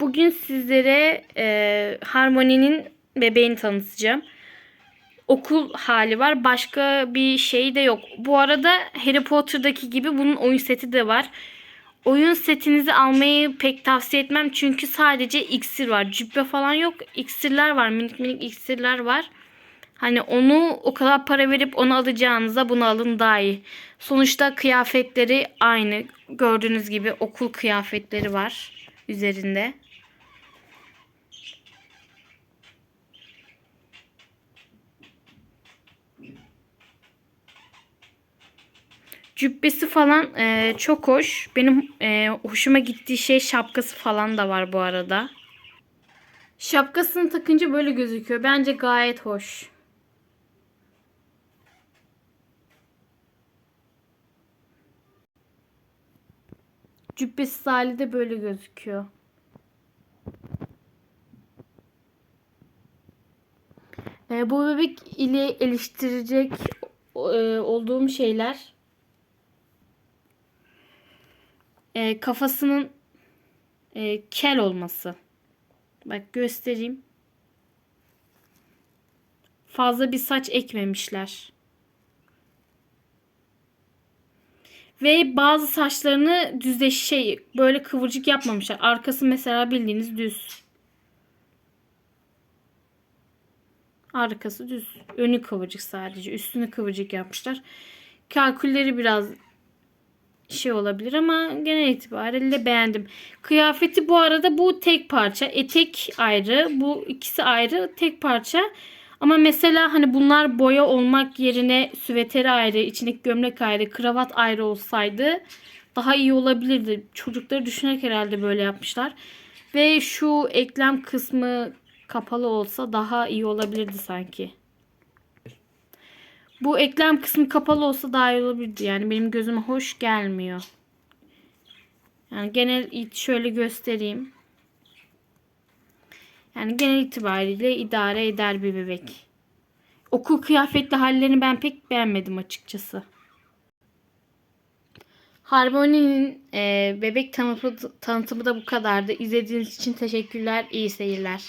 Bugün sizlere e, Harmony'nin bebeğini tanıtacağım. Okul hali var. Başka bir şey de yok. Bu arada Harry Potter'daki gibi bunun oyun seti de var. Oyun setinizi almayı pek tavsiye etmem. Çünkü sadece iksir var. Cübbe falan yok. İksirler var. Minik minik iksirler var. Hani onu o kadar para verip onu alacağınıza bunu alın daha iyi. Sonuçta kıyafetleri aynı. Gördüğünüz gibi okul kıyafetleri var üzerinde. Cübbesi falan e, çok hoş. Benim e, hoşuma gittiği şey şapkası falan da var bu arada. Şapkasını takınca böyle gözüküyor. Bence gayet hoş. Cübbesi hali de böyle gözüküyor. E, bu bebek ile eleştirecek e, olduğum şeyler e, kafasının e, kel olması. Bak göstereyim. Fazla bir saç ekmemişler. Ve bazı saçlarını düzleş şey böyle kıvırcık yapmamışlar. Arkası mesela bildiğiniz düz. Arkası düz. Önü kıvırcık sadece. Üstünü kıvırcık yapmışlar. Kalkülleri biraz şey olabilir ama genel itibariyle beğendim. Kıyafeti bu arada bu tek parça. Etek ayrı. Bu ikisi ayrı. Tek parça. Ama mesela hani bunlar boya olmak yerine süveteri ayrı, içindeki gömlek ayrı, kravat ayrı olsaydı daha iyi olabilirdi. Çocukları düşünerek herhalde böyle yapmışlar. Ve şu eklem kısmı kapalı olsa daha iyi olabilirdi sanki. Bu eklem kısmı kapalı olsa daha iyi olabilirdi. Yani benim gözüme hoş gelmiyor. Yani genel şöyle göstereyim. Yani genel itibariyle idare eder bir bebek. Okul kıyafetli hallerini ben pek beğenmedim açıkçası. Harmony'nin e, bebek tanıtımı, tanıtımı da bu kadardı. İzlediğiniz için teşekkürler. İyi seyirler.